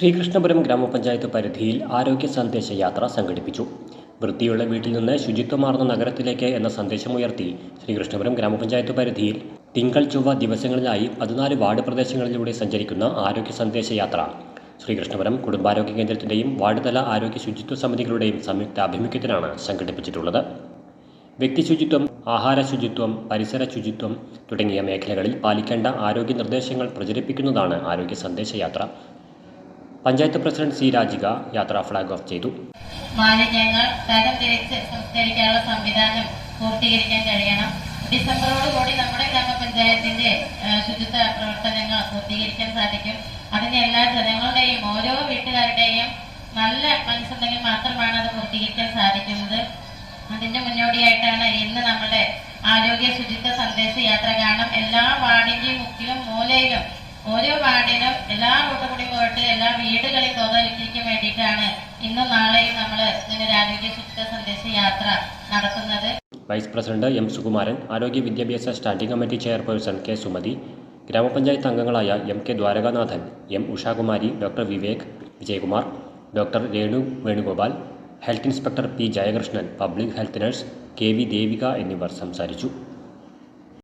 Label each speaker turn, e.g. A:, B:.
A: ശ്രീകൃഷ്ണപുരം ഗ്രാമപഞ്ചായത്ത് പരിധിയിൽ ആരോഗ്യ സന്ദേശ യാത്ര സംഘടിപ്പിച്ചു. വൃത്തിയുള്ള വീട്ടിൽ നിന്ന് ശുചിത്വമാർന്ന നഗരത്തിലേക്ക് എന്ന സന്ദേശമുയർത്തി ശ്രീകൃഷ്ണപുരം ഗ്രാമപഞ്ചായത്ത് പരിധിയിൽ തിങ്കൾ ചൊവ്വ ദിവസങ്ങളിലായി പതിനാല് വാർഡ് പ്രദേശങ്ങളിലൂടെ സഞ്ചരിക്കുന്ന ആരോഗ്യ സന്ദേശ യാത്ര. ശ്രീകൃഷ്ണപുരം കുടുംബാരോഗ്യ കേന്ദ്രത്തിന്റെയും വാർഡ്തല ആരോഗ്യ ശുചിത്വ സമിതികളുടെയും സംയുക്ത ആഭിമുഖ്യത്തിലാണ് സംഘടിപ്പിച്ചിട്ടുള്ളത് വ്യക്തിശുചിത്വം ആഹാര ശുചിത്വം പരിസര ശുചിത്വം തുടങ്ങിയ മേഖലകളിൽ പാലിക്കേണ്ട ആരോഗ്യ നിർദ്ദേശങ്ങൾ പ്രചരിപ്പിക്കുന്നതാണ് ആരോഗ്യ സന്ദേശയാത്ര പഞ്ചായത്ത് പ്രസിഡന്റ് സി രാജിക യാത്ര ഫ്ലാഗ് ഓഫ് ചെയ്തു.
B: മാലിന്യങ്ങൾ തരം തിരിച്ച് സംസ്കരിക്കാനുള്ള സംവിധാനം പൂർത്തീകരിക്കാൻ കഴിയണം. ഡിസംബറോടുകൂടി നമ്മുടെ ഗ്രാമപഞ്ചായത്തിന്റെ ശുചിത്വ പ്രവർത്തനങ്ങൾ പൂർത്തീകരിക്കാൻ സാധിക്കും. അതിന് എല്ലാ ജനങ്ങളുടെയും ഓരോ വീട്ടുകാരുടെയും നല്ല മനസ്സുണ്ടെങ്കിൽ മാത്രമാണ് അത് പൂർത്തീകരിക്കാൻ സാധിക്കുന്നത്. അതിന്റെ മുന്നോടിയായിട്ടാണ് ഇന്ന് നമ്മുടെ ആരോഗ്യ ശുചിത്വ സന്ദേശ യാത്ര കാരണം എല്ലാ വാർഡിന്റെയും മുക്കിലും മൂലയിലും ഓരോ വാർഡിലും എല്ലാ റൂട്ട് കൂടി പോയിട്ട് എല്ലാ വീടുകളിൽ ബോധവൽക്കരിക്കാൻ വേണ്ടിയിട്ടാണ് ഇന്നും നാളെയും നമ്മൾ ഇങ്ങനെ ആരോഗ്യ ശുചിത്വ സന്ദേശ യാത്ര നടത്തുന്നത്.
A: വൈസ് പ്രസിഡന്റ് എം സുകുമാരൻ ആരോഗ്യ വിദ്യാഭ്യാസ standing committee chairperson K Sumathi ഗ്രാമപഞ്ചായത്ത് അംഗങ്ങളായ M K Dwarakanathan M Ushakumari doctor Vivek Vijayakumar doctor Renu Venugopal health inspector P Jayakrishnan public health nurse K V. Devika എന്നിവർ സംസാരിച്ചു.